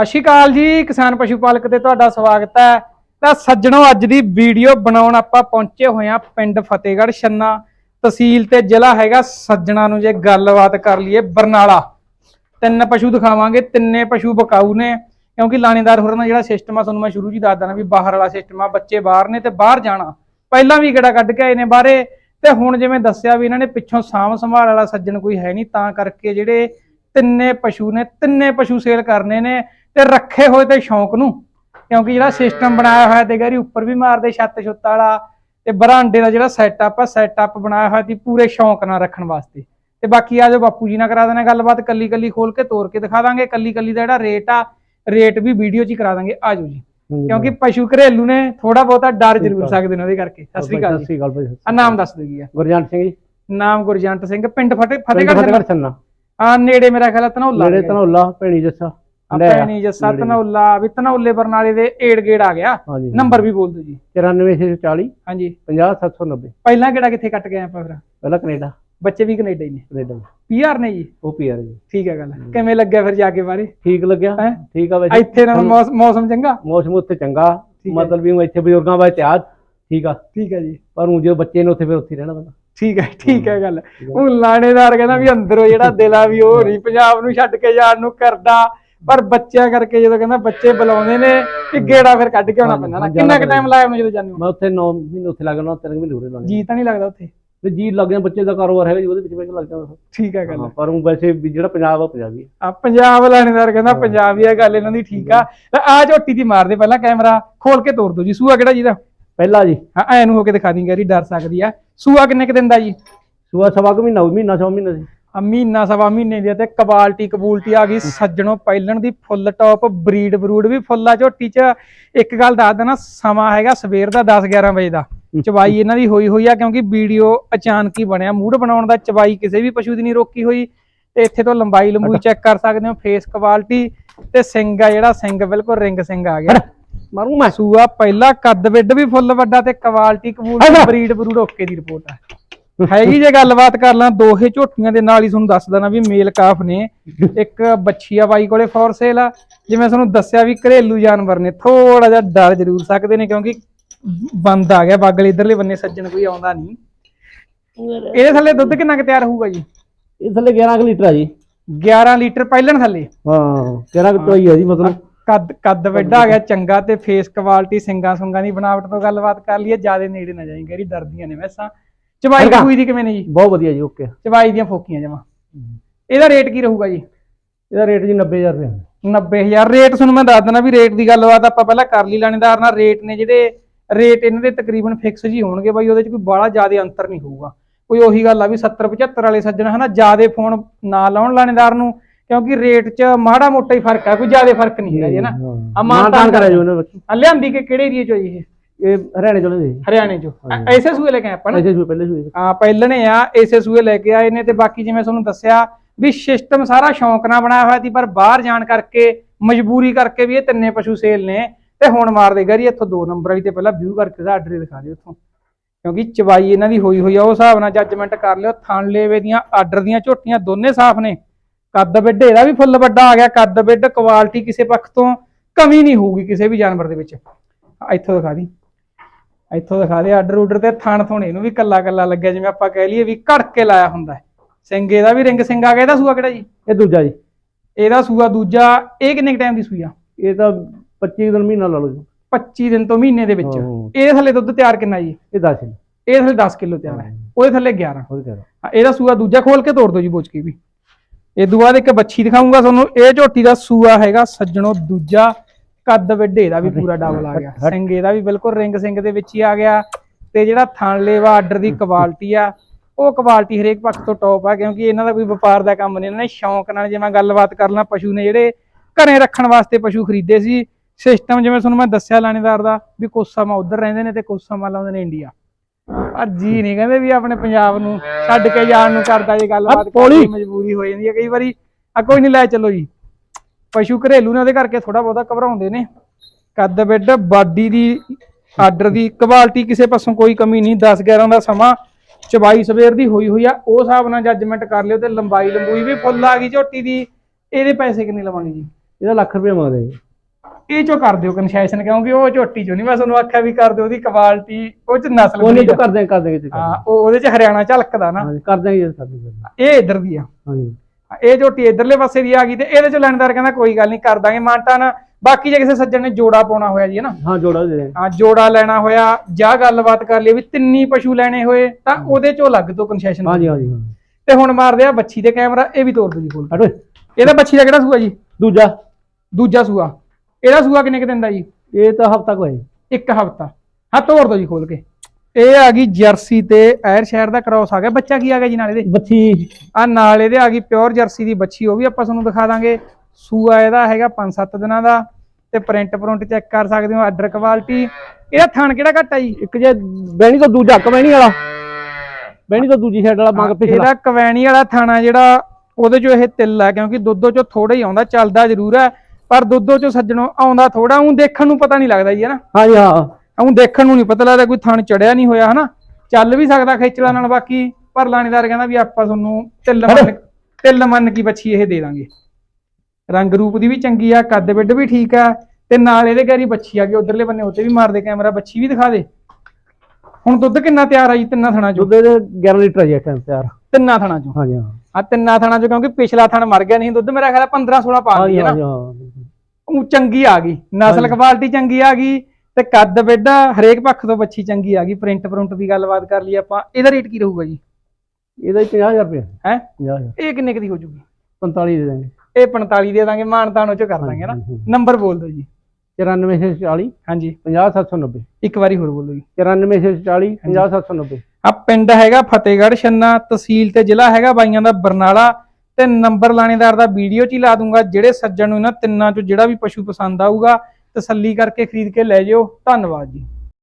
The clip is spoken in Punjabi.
ਸਤਿ ਸ਼੍ਰੀ ਅਕਾਲ ਜੀ, ਕਿਸਾਨ ਪਸ਼ੂ ਪਾਲਕ ਤੇ ਤੁਹਾਡਾ ਸਵਾਗਤ ਹੈ। ਤਾਂ ਸੱਜਣੋ, ਅੱਜ ਦੀ ਵੀਡੀਓ ਬਣਾਉਣ ਆਪਾਂ ਪਹੁੰਚੇ ਹੋਏ ਆ ਪਿੰਡ ਫਤਿਹਗੜ੍ਹ ਛੰਨਾ ਤਹਿਸੀਲ ਤੇ ਜ਼ਿਲ੍ਹਾ ਹੈਗਾ ਸੱਜਣਾ ਨੂੰ ਜੇ ਗੱਲਬਾਤ ਕਰ ਲਈਏ, ਬਰਨਾਲਾ। ਤਿੰਨ ਪਸ਼ੂ ਦਿਖਾਵਾਂਗੇ, ਤਿੰਨੇ ਪਸ਼ੂ ਬਕਾਊ ਨੇ, ਕਿਉਂਕਿ ਲਾਣੇਦਾਰ ਹੋਰਾਂ ਦਾ ਜਿਹੜਾ ਸਿਸਟਮ ਆ, ਤੁਹਾਨੂੰ ਮੈਂ ਸ਼ੁਰੂ ਜੀ ਹੀ ਦੱਸ ਦਣਾ ਵੀ ਬਾਹਰ ਵਾਲਾ ਸਿਸਟਮ ਆ, ਬੱਚੇ ਬਾਹਰ ਨੇ ਤੇ ਬਾਹਰ ਜਾਣਾ। ਪਹਿਲਾਂ ਵੀ ਕਿਹੜਾ ਕੱਢ ਕੇ ਆਏ ਨੇ ਬਾਹਰੇ, ਤੇ ਹੁਣ ਜਿਵੇਂ ਦੱਸਿਆ ਵੀ ਇਹਨਾਂ ਨੇ ਪਿੱਛੋਂ ਸਾਂਭ ਸੰਭਾਲ ਵਾਲਾ ਸੱਜਣ ਕੋਈ ਹੈ ਨਹੀਂ, ਤਾਂ ਕਰਕੇ ਜਿਹੜੇ ਤਿੰਨੇ ਪਸ਼ੂ ਨੇ, ਤਿੰਨੇ ਪਸ਼ੂ ਸੇਲ ਕਰਨੇ ਨੇ ਤੇ ਰੱਖੇ ਹੋਏ ਤੇ ਸ਼ੌਂਕ ਨੂੰ ਕਿਉਂਕਿ ਜਿਹੜਾ ਸਿਸਟਮ ਬਣਾਇਆ ਹੋਇਆ ਤੇ ਗਾਰੀ ਉੱਪਰ ਵੀ ਮਾਰਦੇ ਛੱਤ ਛੁੱਤ ਵਾਲਾ ਤੇ ਬਰਾਂਡੇ ਦਾ ਜਿਹੜਾ ਸੈਟਅਪ ਆ ਸੈਟਅਪ ਬਣਾਇਆ ਹੋਇਆ ਸੀ ਪੂਰੇ ਸ਼ੌਂਕ ਨਾਲ ਰੱਖਣ ਵਾਸਤੇ। ਤੇ ਬਾਕੀ ਆ ਜੋ ਬਾਪੂ ਜੀ ਨਾਲ ਕਰਾ ਦੇਣਾ ਗੱਲਬਾਤ ਕੱਲੀ ਕੱਲੀ ਖੋਲ ਕੇ ਤੋੜ ਕੇ ਦਿਖਾ ਦਾਂਗੇ ਕੱਲੀ ਕੱਲੀ ਦਾ ਜਿਹੜਾ ਰੇਟ ਆ ਰੇਟ ਵੀ ਵੀਡੀਓ 'ਚ ਹੀ ਕਰਾ ਦਾਂਗੇ। ਆਜੋ ਜੀ। ਕਿਉਂਕਿ ਪਸ਼ੂ ਘਰੇਲੂ ਨੇ ਥੋੜਾ ਬਹੁਤਾ ਡਰ ਜ਼ਰੂਰ ਸਕਦੇ ਨੇ ਉਹਦੇ ਕਰਕੇ। ਸਤਿ ਸ੍ਰੀ ਅਕਾਲ ਸਤਿ ਸ੍ਰੀ ਅਕਾਲ ਭਾਈ ਆ ਨਾਮ ਦੱਸ ਦਿਓ ਕੀ ਆ। ਗੁਰਜੰਟ ਸਿੰਘ ਜੀ। ਨਾਮ ਗੁਰਜੰਟ ਸਿੰਘ ਪਿੰਡ ਫਤਿਹ ਪਿੰਡ ਫਤਿਹਗੜ੍ਹ ਫਤਿਹਗੜ੍ਹ ਛੰਨਾ। ਆ ਨੇੜੇ ਮੇਰਾ ਖਿਆਲ ਆ ਧਨੌਲਾ ਨੇੜੇ ਧਨੌਲਾ ਭੈਣੀ ਜੱਸਾ। ਲੈ ਆ। ਆਪਣੀ ਜੱਸਾ ਧਨੌਲਾ ਵੀ ਧਨੌਲੇ ਬਰਨਾਲੇ ਦੇ ਏੜ ਗੇੜ ਆ ਗਿਆ। ਨੰਬਰ ਵੀ ਬੋਲ ਦਿਓ ਜੀ। 94640 ਹਾਂਜੀ। 50790 ਪਹਿਲਾਂ ਕਿਹੜਾ ਕਿੱਥੇ ਕੱਟ ਗਏ ਆਪਾਂ ਫਿਰ? ਪਹਿਲਾਂ ਕੈਨੇਡਾ। ਬੱਚੇ ਵੀ ਕੈਨੇਡਾ ਹੀ ਨੇ। ਕੈਨੇਡਾ ਪੀਆਰ ਨੇ ਜੀ। ਉਹ ਪੀਆਰ ਜੀ। ਠੀਕ ਹੈ ਗੱਲ। ਕਿਵੇਂ ਲੱਗਿਆ ਫਿਰ ਜਾ ਕੇ ਬਾਰੇ? ਠੀਕ ਲੱਗਿਆ? ਠੀਕ ਆ ਵੈਸੇ। ਇੱਥੇ ਨਾਲ ਮੌਸ- ਮੌਸਮ ਚੰਗਾ? ਮੌਸਮ ਉੱਥੇ ਚੰਗਾ। ਮਤਲਬ ਵੀ ਇੱਥੇ ਬਜ਼ੁਰਗਾਂ ਬਾਰੇ ਤਿਆਜ ਠੀਕ ਆ। ਠੀਕ ਹੈ ਜੀ। ਪਰ ਉਹ ਜੋ ਬੱਚੇ ਨੇ ਉੱਥੇ ਫਿਰ ਉੱਥੇ ਰਹਿਣਾ ਪੈਂਦਾ। ਠੀਕ ਹੈ ਠੀਕ ਹੈ। ਗੱਲ। ਉਹ ਲਾਣੇਦਾਰ ਕਹਿੰਦਾ ਵੀ ਅੰਦਰੋਂ ਜਿਹੜਾ ਦਿਲ ਆ ਵੀ ਉਹ ਨਹੀਂ ਪੰਜਾਬ ਨੂੰ ਛੱਡ ਕੇ ਜਾਣ ਨੂੰ ਕਰਦਾ। ਪਰ ਬੱਚਿਆਂ ਕਰਕੇ ਜਦੋਂ ਕਹਿੰਦਾ ਬੱਚੇ ਬੁਲਾਉਂਦੇ ਨੇ ਕਿ ਗੇੜਾ ਫਿਰ ਕੱਢ ਕੇ ਆਉਣਾ ਪੈਂਦਾ ਨਾ। ਕਿੰਨਾ ਕੁ ਟਾਈਮ ਲਾਇਆ ਮੈਂ ਜਦੋਂ ਹੋ ਮੈਂ ਉੱਥੇ 9 ਮਹੀਨੇ ਉੱਥੇ ਲੱਗ ਜਾਣਾ ਤਿੰਨ ਕੁ ਮਹੀਨੇ ਉਰੇ ਲਾਣੇ ਜੀ ਤਾਂ ਨਹੀਂ ਲੱਗਦਾ ਉੱਥੇ? ਤੇ ਜੀ ਲੱਗ ਗਿਆ ਬੱਚੇ ਦਾ ਕਾਰੋਬਾਰ ਹੈਗਾ ਜੀ ਉਹਦੇ ਵਿੱਚ ਬੈਠ ਲੱਗ ਜਾਂਦਾ ਠੀਕ ਹੈ ਗੱਲ। ਪਰ ਉਹ ਵੈਸੇ ਵੀ ਜਿਹੜਾ ਪੰਜਾਬ ਆ ਪੰਜਾਬੀ ਆ। ਪੰਜਾਬ ਲਾਣੇਦਾਰ ਕਹਿੰਦਾ ਪੰਜਾਬੀ ਆ ਗੱਲ ਇਹਨਾਂ ਦੀ ਠੀਕ ਆ। ਤੇ ਆ ਝੋਟੀ ਦੀ ਮਾਰਦੇ ਪਹਿਲਾਂ ਕੈਮਰਾ ਖੋਲ ਕੇ ਤੋੜ ਦੋ ਜੀ। ਸੂਆ ਕਿਹੜਾ ਜਿਹਦਾ ਪਹਿਲਾ ਜੀ। ਹਾਂ ਐ ਨੂੰ ਹੋ ਕੇ ਦਿਖਾ ਦਿੰਗੇ ਯਾਰੀ ਡਰ ਸਕਦੀ ਆ। ਸੂਆ ਕਿੰਨੇ ਕੁ ਦਿਨ ਦਾ ਜੀ? ਸੂਆ ਸਵਾ ਕੁ ਮਹੀਨਾ ਮਹੀਨਾ ਸਵਾ ਮਹੀਨਾ ਸੀ ਆ ਮਹੀਨਾ ਸਵਾ ਮਹੀਨੇ ਦੀ ਤੇ ਕਬਾਲਟੀ ਕਬੂਲਟੀ ਆ ਗਈ ਸੱਜਣੋਂ ਪਹਿਲਣ ਦੀ ਫੁੱਲ ਟੌਪ ਬਰੀਡ ਬਰੂਡ ਵੀ ਫੁੱਲ ਝੋਟੀ ਚ। ਇੱਕ ਗੱਲ ਦੱਸ ਦੇਣਾ ਸਮਾਂ ਹੈਗਾ ਸਵੇਰ ਦਾ 10 11 ਵਜੇ ਦਾ। ਚਵਾਈ ਇਹਨਾਂ ਦੀ ਹੋਈ ਹੋਈ ਆ ਕਿਉਂਕਿ ਵੀਡੀਓ ਅਚਾਨਕ ਹੀ ਬਣਿਆ। ਮੂਡ ਬਣਾਉਣ ਦਾ ਚਵਾਈ ਕਿਸੇ ਵੀ ਪਸ਼ੂ ਦੀ ਨਹੀਂ ਰੋਕੀ ਹੋਈ। ਤੇ ਇੱਥੇ ਤੋਂ ਲੰਬਾਈ ਲੰਬੂਈ ਚੈੱਕ ਕਰ ਸਕਦੇ ਹੋ ਫੇਸ ਕੁਆਲਿਟੀ ਤੇ ਸਿੰਘ ਆ ਜਿਹੜਾ ਸਿੰਘ ਬਿਲਕੁਲ ਰਿੰਗ ਸਿੰਘ ਆ ਗਿਆ। ਮਾਰੂ ਮੈਂ। ਸੂਆ ਪਹਿਲਾ ਕੱਦ ਵਿੱਡ ਵੀ ਫੁੱਲ ਵੱਡਾ ਤੇ ਕੁਆਲਿਟੀ ਕਬੂਲਟੀ ਬਰੀਡ ਬਰੂਡ ਓਕੇ ਦੀ ਰਿਪੋਰਟ ਆ। ਹੈਗੀ ਜੇ ਗੱਲਬਾਤ ਕਰ ਲਾਂ ਦੋਹੇ ਝੋਟੀਆਂ ਦੇ ਨਾਲ ਹੀ ਤੁਹਾਨੂੰ ਦੱਸ ਦਣਾ ਵੀ ਮੇਲ ਕਾਫ ਨੇ। ਇੱਕ ਬੱਚੀ ਆ ਬਾਈ ਕੋਲੇ ਫੋਰ ਸੇਲ ਆ ਜਿਵੇਂ ਤੁਹਾਨੂੰ ਦੱਸਿਆ ਵੀ ਘਰੇਲੂ ਜਾਨਵਰ ਨੇ। ਥੋੜਾ ਜਿਹਾ ਡਰ ਜ਼ਰੂਰ ਸਕਦੇ ਨੇ ਕਿਉਂਕਿ ਬੰਦ ਆ ਗਿਆ ਬਾਗਲ ਇਧਰਲੇ ਬੰਨੇ ਸੱਜਣ ਕੋਈ ਆਉਂਦਾ ਨਹੀਂ। ਇਹਦੇ ਥੱਲੇ ਦੁੱਧ ਕਿੰਨਾ ਕੁ ਤਿਆਰ ਹੋਊਗਾ ਜੀ? ਇਹ ਥੱਲੇ 11 ਕੁ ਲੀਟਰ ਆ ਜੀ। 11 ਲੀਟਰ ਪਹਿਲਣ ਥੱਲੇ? ਹਾਂ 11 ਕੁ ਟੋਈ ਆ ਜੀ ਮਤਲਬ। ਕੱਦ ਕੱਦ ਵੱਡਾ ਆ ਗਿਆ ਚੰਗਾ ਤੇ ਫੇਸ ਕੁਆਲਿਟੀ ਸਿੰਗਾ ਸੁੰਗਾ ਦੀ ਬਣਾਵਟ ਤੋਂ ਗੱਲਬਾਤ ਕਰ ਲਈਏ ਜਿਆਦੇ ਨੇੜੇ ਨਾ ਜਾਈਂ ਗਰੀ ਡਰਦੀਆਂ ਨੇ ਵੈਸਾਂ। ਚਵਾਈ ਚੰਗਾ। ਕੋਈ ਦੀ ਕਿਵੇਂ ਨੇ ਜੀ? ਬਹੁਤ ਵਧੀਆ ਜੀ ਓਕੇ। ਚਵਾਈ ਦੀਆਂ ਫੋਕੀਆਂ ਜਮਾ। ਇਹਦਾ ਰੇਟ ਕੀ ਰਹੂਗਾ ਜੀ? ਇਹਦਾ ਰੇਟ ਜੀ 90000 ਰੁਪਏ। 90000 ਰੇਟ ਤੁਹਾਨੂੰ ਮੈਂ ਦੱਸ ਦਿੰਦਾ ਵੀ ਰੇਟ ਦੀ ਗੱਲਬਾਤ ਆਪਾਂ ਪਹਿਲਾਂ ਕਰ ਲਈ। ਲਾਣੇਦਾਰ ਨਾਲ ਰੇਟ ਨੇ ਜਿਹੜੇ ਰੇਟ ਇਹਨਾਂ ਦੇ ਤਕਰੀਬਨ ਫਿਕਸ ਜੀ ਹੋਣਗੇ ਬਾਈ ਉਹਦੇ ਚ ਕੋਈ ਬਾਹਲਾ ਜ਼ਿਆਦਾ ਅੰਤਰ ਨਹੀਂ ਹੋਊਗਾ। ਕੋਈ ਉਹੀ ਗੱਲ ਆ ਵੀ 70 75 ਵਾਲੇ ਸੱਜਣ ਹਨਾ ਜ਼ਿਆਦੇ ਫੋਨ ਨਾ ਲਾਉਣ ਲਾਣੇਦਾਰ ਨੂੰ ਕਿਉਂਕਿ ਰੇਟ 'ਚ ਮਾੜਾ ਮੋਟਾ ਹੀ ਫ਼ਰਕ ਆ ਕੋਈ ਜ਼ਿਆਦਾ ਫ਼ਰਕ ਨਹੀਂ ਹੈਗਾ ਜੀ ਹਨਾ। ਆ ਮਾਨਤਾਨ ਕਰਿਆ ਜੀ ਉਹਨੇ ਲਿਆਂਦੀ ਕਿ ਕਿਹੜੇ ਏਰੀਏ 'ਚ ਹੋਈ ਇਹ? ਇਹ ਹਰਿਆਣੇ ਚਲੇ ਜੀ ਹਰਿਆਣੇ 'ਚੋਂ। ਐਸੇ ਸੂਏ ਲੈ ਕੇ ਆਏ ਆਪਾਂ ਨਾ? ਐਸੇ ਸੂਏ ਪਹਿਲੇ ਸੂਏ। ਆ ਪਹਿਲਣੇ ਆ ਇਸੇ ਸੂਏ ਲੈ ਕੇ ਆਏ ਨੇ ਤੇ ਬਾਕੀ ਜਿਵੇਂ ਤੁਹਾਨੂੰ ਦੱਸਿਆ ਵੀ ਸਿਸਟਮ ਸਾਰਾ ਸ਼ੌਂਕ ਨਾਲ ਬਣਾਇਆ ਹੋਇਆ ਸੀ ਪਰ ਬਾਹਰ ਜਾਣ ਕਰਕੇ ਮਜਬੂਰੀ ਕਰਕੇ ਵੀ ਇਹ ਤਿੰਨੇ ਪਸ਼ੂ ਸੇਲ ਨੇ ਤੇ ਹੁਣ ਮਾਰ ਦੇ ਗਰੀ ਇੱਥੋਂ ਦੋ ਨੰਬਰ ਵਾਲੀ ਤੇ ਪਹਿਲਾਂ ਵਿਊ ਕਰਕੇ ਦਾ ਆਰਡਰ ਦਿਖਾ ਦਿਓ ਉੱਥੋਂ ਕਿਉਂਕਿ ਚਵਾਈ ਇਹਨਾਂ ਦੀ ਹੋਈ ਹੋਈ ਆ ਉਹ ਹਿਸਾਬ ਨਾਲ ਜੱਜਮੈਂਟ ਕਰ ਲਿਓ ਥਣ ਲੇਵੇ ਦੀਆਂ ਆਰਡਰ ਦੀਆਂ ਝੋਟੀਆਂ ਦੋਨੇ ਸਾਫ਼ ਨੇ। ਕੱਦ ਬਿੱਡ ਇਹਦਾ ਵੀ ਫੁੱਲ ਵੱਡਾ ਆ ਗਿਆ ਕੱਦ ਬਿੱਡ ਕੁਆਲਿਟੀ ਕਿਸੇ ਪੱਖ ਤੋਂ ਕਮੀ ਨਹੀਂ ਹੋਊਗੀ ਕਿਸੇ ਵੀ ਜਾਨਵਰ ਦੇ ਵਿੱਚ। ਇੱਥੋਂ ਦਿਖਾ ਦੀ। ਇੱਥੋਂ ਦਿਖਾ ਦੇ ਆਰਡਰ ਉਡਰ ਤੇ ਥਣ ਥੁਣ ਇਹਨੂੰ ਵੀ ਕੱਲਾ ਕੱਲਾ ਲੱਗਿਆ ਜਿਵੇਂ ਆਪਾਂ ਕਹਿ ਲਈਏ ਵੀ ਘੜ ਕੇ ਲਾਇਆ ਹੁੰਦਾ ਹੈ। ਸਿੰਘ ਇਹਦਾ ਵੀ ਰਿੰਗ ਸਿੰਘ ਆ ਗਿਆ ਇਹਦਾ ਸੂਆ ਕਿਹੜਾ ਜੀ? ਇਹ ਦੂਜਾ ਜੀ। ਇਹਦਾ ਸੂਆ ਦੂਜਾ ਇਹ ਕਿੰਨੇ ਟਾਈਮ ਦੀ ਸੂਈ ਆ? ਇਹ ਤਾਂ 25 ਦਿਨ ਮਹੀਨਾ ਲਾ ਲਓ ਜੀ। 25 ਦਿਨ ਤੋਂ ਮਹੀਨੇ ਦੇ ਵਿੱਚ। ਹਾਂ। ਇਹਦੇ ਥੱਲੇ ਦੁੱਧ ਤਿਆਰ ਕਿੰਨਾ ਜੀ? ਇਹ 10 ਜੀ ਇਹਦੇ ਥੱਲੇ 10 ਕਿਲੋ ਤਿਆਰ ਹੈ। ਉਹਦੇ ਥੱਲੇ 11 ਹੋਰ ਕਹਿ ਹਾਂ, ਇਹਦਾ ਸੂਆ ਦੂਜਾ ਖੋਲ ਕੇ ਤੋੜ ਦਿਓ ਜੀ ਬੋਚਕੀ ਵੀ। ਇਹ ਤੋਂ ਬਾਅਦ ਇੱਕ ਬੱਚੀ ਦਿਖਾਉਂਗਾ ਤੁਹਾਨੂੰ। ਇਹ ਝੋਟੀ ਦਾ ਸੂਆ ਹੈਗਾ ਸੱਜਣੋ ਦੂਜਾ। ਕੱਦ ਵੱਡੇ ਦਾ ਵੀ ਪੂਰਾ ਡਬਲ ਆ ਗਿਆ। ਸਿੰਘ ਇਹਦਾ ਵੀ ਬਿਲਕੁਲ ਰਿੰਗ ਸਿੰਘ ਦੇ ਵਿੱਚ ਹੀ ਆ ਗਿਆ ਤੇ ਜਿਹੜਾ ਥਣ ਲੇਵਾ ਆਰਡਰ ਦੀ ਕੁਆਲਿਟੀ ਆ ਉਹ ਕੁਆਲਿਟੀ ਹਰੇਕ ਪੱਖ ਤੋਂ ਟੌਪ ਆ ਕਿਉਂਕਿ ਇਹਨਾਂ ਦਾ ਕੋਈ ਵਪਾਰ ਦਾ ਕੰਮ ਨਹੀਂ ਇਹਨਾਂ ਨੇ ਸ਼ੌਂਕ ਨਾਲ ਜਿਵੇਂ ਗੱਲਬਾਤ ਕਰਨਾ ਪਸ਼ੂ ਨੇ ਜਿਹੜੇ ਘਰੇ ਰੱਖਣ ਵਾਸਤੇ ਪਸ਼ੂ ਖਰੀਦੇ ਸੀ ਸਿਸਟਮ ਜਿਵੇਂ ਤੁਹਾਨੂੰ ਮੈਂ ਦੱਸਿਆ ਲਾਣੇਦਾਰ ਦਾ ਵੀ ਕੁਛ ਸਮਾਂ ਉਧਰ ਰਹਿੰਦੇ ਨੇ ਤੇ ਕੁਛ ਸਮਾਂ ਲਾਉਂਦੇ ਨੇ ਇੰਡੀਆ ਪਰ ਜੀ ਨਹੀਂ ਕਹਿੰਦੇ ਵੀ ਆਪਣੇ ਪੰਜਾਬ ਨੂੰ ਛੱਡ ਕੇ ਜਾਣ ਨੂੰ ਕਰਦਾ ਜੇ ਗੱਲਬਾਤ ਮਜਬੂਰੀ ਹੋ ਜਾਂਦੀ ਹੈ ਕਈ ਵਾਰੀ ਆ ਕੋਈ ਨਹੀਂ ਲੈ ਚੱਲੋ ਜੀ। ਪਸ਼ੂ ਘਰੇਲੂ ਨੇ ਉਹਦੇ ਕਰਕੇ ਥੋੜਾ ਬਹੁਤਾ ਘਬਰਾਉਂਦੇ ਨੇ। ਕੱਦ ਬਿੱਡ ਬਾਡੀ ਦੀ ਆਰਡਰ ਦੀ ਕੁਆਲਿਟੀ ਕਿਸੇ ਪਾਸੋਂ ਕੋਈ ਕਮੀ ਨਹੀਂ। 10 11 ਦਾ ਸਮਾਂ ਚਬਾਈ ਸਵੇਰ ਦੀ ਹੋਈ ਹੋਈ ਆ। ਉਹ ਹਿਸਾਬ ਨਾਲ ਜੱਜਮੈਂਟ ਕਰ ਲਿਓ ਤੇ ਲੰਬਾਈ ਲੰਬੂਈ ਵੀ ਫੁੱਲ ਆ ਗਈ ਝੋਟੀ ਦੀ। ਇਹਦੇ ਪੈਸੇ ਕਿੰਨੇ ਲਵਾਂਗੇ ਜੀ? ਇਹਦਾ ਲੱਖ ਰੁਪਏ ਮੰਗਦੇ ਜੀ। ਇਹ ਚੋਂ ਕਰ ਦਿਓ ਕਨਸੈਸ਼ਨ ਕਿਉਂਕਿ ਉਹ ਝੋਟੀ ਚੋਂ ਨਹੀਂ। ਮੈਂ ਤੁਹਾਨੂੰ ਆਖਿਆ ਵੀ ਕਰ ਦਿਓ ਉਹਦੀ ਕੁਆਲਿਟੀ ਉਹ ਚ ਨਸਲ ਉਹ ਨਹੀਂ ਬਰੀਡ ਜੋ ਆ। ਕਰ ਦਿਆਂਗੇ ਕਰ ਦਿਆਂਗੇ ਜੀ, ਕਰ ਹਾਂ ਉਹ ਉਹਦੇ ਚ ਹਰਿਆਣਾ ਝਲਕਦਾ ਨਾ। ਹਾਂਜੀ ਕਰ ਦਿਆਂਗੇ ਜੀ, ਇਹ ਇਧਰ ਦੀ ਆ। ਹਾਂਜੀ। ਇਹ ਝੋਟੀ ਇਧਰਲੇ ਪਾਸੇ ਦੀ ਆ ਗਈ ਤੇ ਇਹਦੇ ਚ ਲੈਣਦਾਰ ਕਹਿੰਦਾ ਕੋਈ ਗੱਲ ਨਹੀਂ ਕਰ ਦਾਂਗੇ ਨਾ। ਬਾਕੀ ਜੇ ਕਿਸੇ ਸੱਜਣ ਨੇ ਜੋੜਾ ਪਾਉਣਾ ਹੋਇਆ ਜੀ ਹਨਾ ਹਾਂ ਜੋੜਾ ਦੇ ਆ ਜੋੜਾ ਲੈਣਾ ਹੋਇਆ ਜਾਂ ਗੱਲਬਾਤ ਕਰ ਲਈ ਵੀ ਤਿੰਨੀ ਪਸ਼ੂ ਲੈਣੇ ਹੋਏ ਤਾਂ ਉਹਦੇ ਚੋਂ ਅਲੱਗ ਤੋਂ ਕਨਸੈਸ਼ਨ ਹਾਂਜੀ ਹਾਂਜੀ ਹਾਂ। ਤੇ ਹੁਣ ਮਾਰਦੇ ਆ ਬੱਚੀ ਦੇ ਕੈਮਰਾ ਇਹ ਵੀ ਤੋੜ ਦੋ ਜੀ ਖੋਲ ਕੇ। ਹਟੋ। ਇਹਦਾ ਬੱਚੀ ਦਾ ਕਿਹੜਾ ਸੂਆ ਜੀ? ਦੂਜਾ। ਦੂਜਾ ਸੂਆ। ਇਹਦਾ ਸੂਆ ਕਿੰਨੇ ਕੁ ਦਿਨ ਦਾ ਜੀ? ਇਹ ਤਾਂ ਹਫਤਾ ਕੋ ਹੈ ਜੀ। ਇੱਕ ਹਫਤਾ। ਹਾਂ ਤੋੜ ਦੋ ਜੀ ਖੋਲ ਕੇ। ਇਹ ਆ ਗਈ ਜਰਸੀ ਤੇ ਐਰ ਸ਼ਹਿਰ ਦਾ ਕ੍ਰਾਸ ਆ ਗਿਆ। ਬੱਚਾ ਕੀ ਆ ਗਿਆ ਜੀ ਨਾਲ ਇਹਦੇ? ਬੱਚੀ। ਆ ਨਾਲ ਇਹਦੇ ਆ ਗਈ ਪਿਓਰ ਜਰਸੀ ਦੀ ਬੱਚੀ ਉਹ ਵੀ ਆਪਾਂ ਤੁਹਾਨੂੰ ਦਿਖਾ ਦਾਂਗੇ। ਸੂਆ ਇਹਦਾ ਹੈਗਾ 5-7 ਦਿਨਾਂ ਦਾ ਤੇ ਪ੍ਰਿੰਟ ਪ੍ਰਿੰਟ ਚੈੱਕ ਕਰ ਸਕਦੇ ਹੋ ਆਰਡਰ ਕੁਆਲਿਟੀ। ਇਹਦਾ ਥਣ ਕਿਹੜਾ ਘੱਟ ਆ ਜੀ? ਇੱਕ ਜੇ ਬਹਿਣੀ ਤੋਂ ਦੂਜਾ ਕਮੈਣੀ ਵਾਲਾ। ਬਹਿਣੀ ਤੋਂ ਦੂਜੀ ਸਾਈਡ ਵਾਲਾ ਮੰਗ ਪਿਛਲਾ। ਇਹਦਾ ਕਵੈਣੀ ਵਾਲਾ ਥਾਣਾ ਜਿਹੜਾ ਉਹਦੇ ਚੋਂ ਇਹ ਤਿੱਲ ਆ ਕਿਉਂਕਿ ਦੁੱਧੋ ਚੋਂ ਥੋੜਾ ਹੀ ਆਉਂਦਾ ਚੱਲਦਾ ਜ਼ਰੂਰ ਹੈ ਪਰ ਦੁੱਧੋ ਚੋਂ ਸੱਜਣੋਂ ਆਉਂਦਾ ਥੋੜਾ ਉਹ ਦੇਖਣ ਨੂੰ ਪਤਾ ਨਹੀਂ ਲੱਗਦਾ ਜੀ ਹਨਾ ਹਾਂਜੀ ਹਾਂ। ਉਹ ਦੇਖਣ ਨੂੰ ਨਹੀਂ ਪਤਾ ਲੱਗਦਾ ਕੋਈ ਥਣ ਚੜਿਆ ਨਹੀਂ ਹੋਇਆ ਹਨਾ? ਚੱਲ ਵੀ ਸਕਦਾ ਖੇਚਲਾ ਨਾਲ ਬਾਕੀ ਪਰ ਲਾਣੇਦਾਰ ਕਹਿੰਦਾ ਵੀ ਆਪਾਂ ਤੁਹਾਨੂੰ ਤਿੱਲ ਮੰਨ ਤਿੱਲ ਮੰਨ ਕੀ ਬੱਚੀ ਇਹ ਦੇ ਦਾਂਗੇ। ਰੰਗ ਰੂਪ ਦੀ ਵੀ ਚੰਗੀ ਆ ਕੱਦ ਬਿੱਡ ਵੀ ਠੀਕ ਆ ਤੇ ਨਾਲ ਇਹਦੇ ਘਰੀ ਬੱਚੀ ਆ ਗਈ ਉਧਰਲੇ ਬੰਨੇ ਉੱਤੇ ਵੀ ਮਾਰਦੇ ਕੈਮਰਾ ਬੱਚੀ ਵੀ ਦਿਖਾ ਦੇ। ਹੁਣ ਦੁੱਧ ਕਿੰਨਾ ਤਿਆਰ ਆ ਜੀ? ਤਿੰਨਾਂ ਥਣਾ ਚੋਂ। ਦੁੱਧ ਦੇ 11 ਲੀਟਰ ਜੀ ਇਸ ਟਾਈਮ ਤਿਆਰ। ਤਿੰਨਾਂ ਥਣਾ ਚੋਂ। ਹਾਂਜੀ ਹਾਂ। ਆ ਤਿੰਨਾਂ ਥਣਾ ਚੋਂ ਕਿਉਂਕਿ ਪਿਛਲਾ ਥਣ ਮਰ ਗਿਆ ਨਹੀਂ ਦੁੱਧ ਮੇਰਾ ਖਿਆਲ 15 16 ਪਾ ਹਾਂਜੀ ਨਾ। ਉਹ ਚੰਗੀ ਆ ਗਈ। ਨਸਲ। ਕੁਆਲਿਟੀ ਚੰਗੀ ਆ ਗਈ ਤੇ ਕੱਦ ਬਿੱਡਾ ਹਰੇਕ ਪੱਖ ਤੋਂ ਬੱਚੀ ਚੰਗੀ ਆ ਗਈ ਪ੍ਰਿੰਟ ਪ੍ਰਿੰਟ ਦੀ ਗੱਲਬਾਤ ਕਰ ਲਈ ਆਪਾਂ। ਇਹਦਾ ਰੇਟ ਕੀ ਰਹੂਗਾ ਜੀ? ਇਹਦਾ 50000 ਰੁਪਏ ਹੈ? 50000 ਇਹ ਕਿੰਨੇ ਕੁ ਦੀ ਹੋ ਜੂਗੀ? 45 ਦੇ ਦਾਂਗੇ ਇਹ 45 ਦੇ ਦਾਂਗੇ ਮਾਨਤਾਨੋ ਚ ਕਰ ਦਾਂਗੇ ਨਾ। ਨੰਬਰ ਬੋਲ ਦਿਓ ਜੀ। 94640 ਹਾਂਜੀ। 50790 ਇੱਕ ਵਾਰੀ ਹੋਰ ਬੋਲੋ ਜੀ। 94640 50790 ਆ ਪਿੰਡ ਹੈਗਾ ਫਤਿਹਗੜ੍ਹ ਛੰਨਾ ਤਹਿਸੀਲ ਤੇ ਜ਼ਿਲ੍ਹਾ ਹੈਗਾ ਬਾਈਆਂ ਦਾ ਬਰਨਾਲਾ। ਤੇ ਨੰਬਰ ਲਾਣੇਦਾਰ ਦਾ ਵੀਡੀਓ ਚ ਹੀ ਲਾ ਦੂੰਗਾ ਜਿਹੜੇ ਸੱਜਣ ਨੂੰ ਇਹਨਾਂ ਤਿੰਨਾਂ ਚੋਂ ਜਿਹੜਾ ਵੀ ਪਸ਼ੂ ਪਸੰਦ ਆਊਗਾ ਤਸੱਲੀ ਕਰਕੇ ਖਰੀਦ ਕੇ ਲੈ ਜਿਓ। ਧੰਨਵਾਦ ਜੀ।